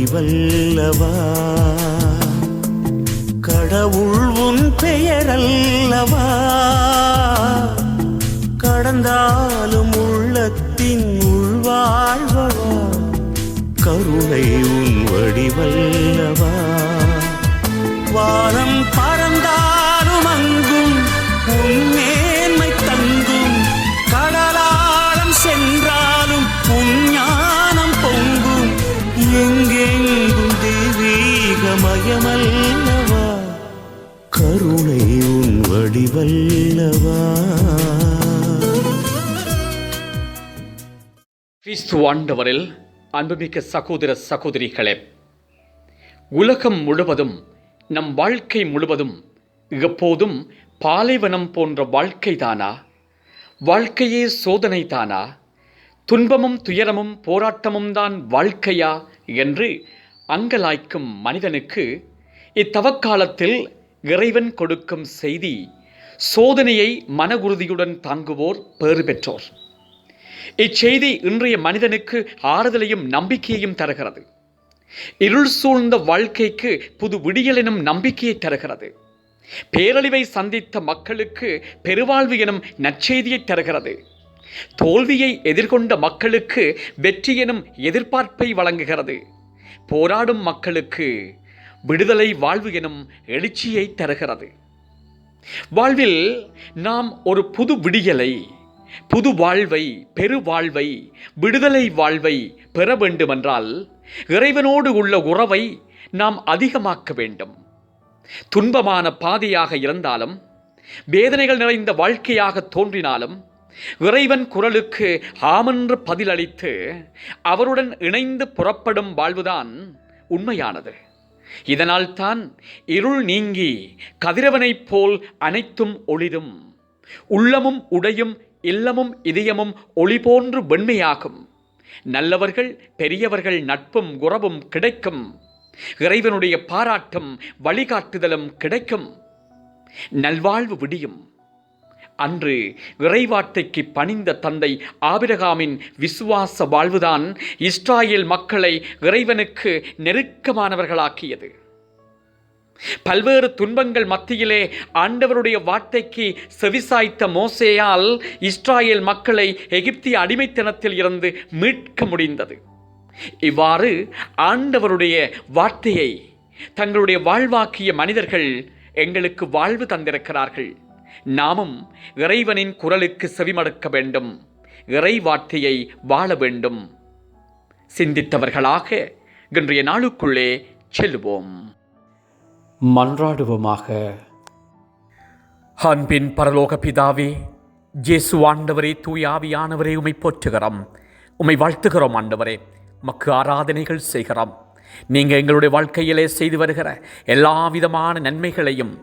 வடிவல்லவா கடவுள் உன் பெயரல்லவா? கடந்தாலும் உள்ளத்தின் உள்வாழ்வா கருணை உன் வடிவல் உன் வடிவல்லவா கிறிஸ்து ஆண்டவரில் அன்புமிக்க சகோதர சகோதரிகளே உலகம் முழுவதும் நம் வாழ்க்கை முழுவதும் எப்போதும் பாலைவனம் போன்ற வாழ்க்கைதானா? வாழ்க்கையே சோதனை தானா துன்பமும் துயரமும் போராட்டமும் தான் வாழ்க்கையா? என்று அங்கலாய்க்கும் மனிதனுக்கு இத்தவக்காலத்தில் இறைவன் கொடுக்கும் செய்தி சோதனையை மன உறுதியுடன் தாங்குவோர் பேறு பெற்றோர் இச்செய்தி இன்றைய மனிதனுக்கு ஆறுதலையும் நம்பிக்கையையும் தருகிறது. இருள் சூழ்ந்த வாழ்க்கைக்கு புது விடியல் எனும் நம்பிக்கையை தருகிறது. பேரழிவை சந்தித்த மக்களுக்கு பெருவாழ்வு எனும் நற்செய்தியை தருகிறது. தோல்வியை எதிர்கொண்ட மக்களுக்கு வெற்றி எனும் எதிர்பார்ப்பை வழங்குகிறது. போராடும் மக்களுக்கு விடுதலை வாழ்வு எனும் எழுச்சியை தருகிறது. வாழ்வில் நாம் ஒரு புது விடியலை புது வாழ்வை பெருவாழ்வை விடுதலை வாழ்வை பெற வேண்டுமென்றால் இறைவனோடு உள்ள உறவை நாம் அதிகமாக்க வேண்டும். துன்பமான பாதையாக இருந்தாலும் வேதனைகள் நிறைந்த வாழ்க்கையாக தோன்றினாலும் இறைவன் குரலுக்கு ஆமென்று பதிலளித்து அவருடன் இணைந்து புறப்படும் வாழ்வுதான் உண்மையானது. இதனால்தான் இருள் நீங்கி கதிரவனைப் போல் அனைத்தும் ஒளிரும். உள்ளமும் உடையும் இல்லமும் இதயமும் ஒளி போன்று வெண்மையாகும். நல்லவர்கள் பெரியவர்கள் நட்பும் உறவும் கிடைக்கும். இறைவனுடைய பாராட்டும் வழிகாட்டுதலும் கிடைக்கும். நல்வாழ்வு விடியும். அன்று இறைவார்த்தைக்கு பணிந்த தந்தை ஆபிரகாமின் விசுவாச வாழ்வுதான் இஸ்ராயேல் மக்களை இறைவனுக்கு நெருக்கமானவர்களாக்கியது. பல்வேறு துன்பங்கள் மத்தியிலே ஆண்டவருடைய வார்த்தைக்கு செவிசாய்த்த மோசேயால் இஸ்ராயேல் மக்களை எகிப்திய அடிமைத்தனத்தில் இருந்து மீட்க முடிந்தது. இவ்வாறு ஆண்டவருடைய வார்த்தையை தங்களுடைய வாழ்வாக்கிய மனிதர்கள் எங்களுக்கு வாழ்வு தந்திருக்கிறார்கள். நாமும் இறைவனின் குரலுக்கு செவிமடுக்க வேண்டும். இறை வார்த்தையை வாழ வேண்டும். சிந்தித்தவர்களாக இன்றைய நாளுக்குள்ளே செல்லுவோம் மன்றாடுவோமாக. அன்பின் பரலோக பிதாவே ஜேசு ஆண்டவரே தூயாவியானவரே உமை போற்றுகிறோம். உமை வாழ்த்துகிறோம் ஆண்டவரே. மக்கு ஆராதனைகள் செய்கிறோம். நீங்கள் எங்களுடைய வாழ்க்கையிலே செய்து வருகிற எல்லா விதமான நன்மைகளையும்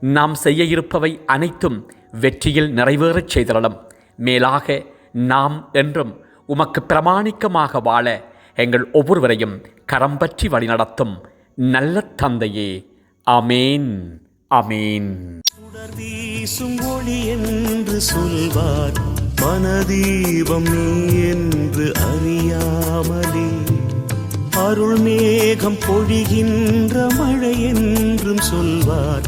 நாம் செய்ய இருப்பவை அனைத்தும் வெற்றியில் நிறைவேறச் செய்திடலாம் மேலாக நாம் என்றும் உமக்கு பிரமாணிக்கமாக வாழ எங்கள் ஒவ்வொருவரையும் கரம் பற்றி வழிநடத்தும் நல்ல தந்தையே. அமேன் அமேன் வீசும் ஒளி என்று சொல்வார் மனதீபம் நீ என்று அறியாமலே. அருள் மேகம் பொழிகின்ற மழை என்றும் சொல்வார்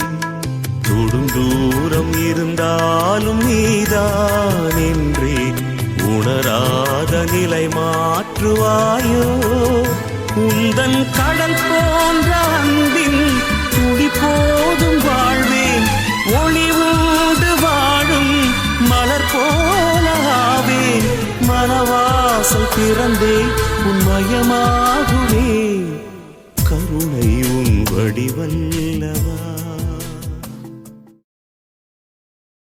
தூரம் இருந்தாலும் நீதான் என்றே உணராத நிலை மாற்றுவாயோ? உந்தன் கடல் போன்ற அன்பின் துடி போதும் வாழ்வேன். ஒளி உண்டு வாழும் மலர் போலாவேன் மனவாசல் திறந்தே உன்மயமாகுவே கருணை உன் வடிவல்லவா?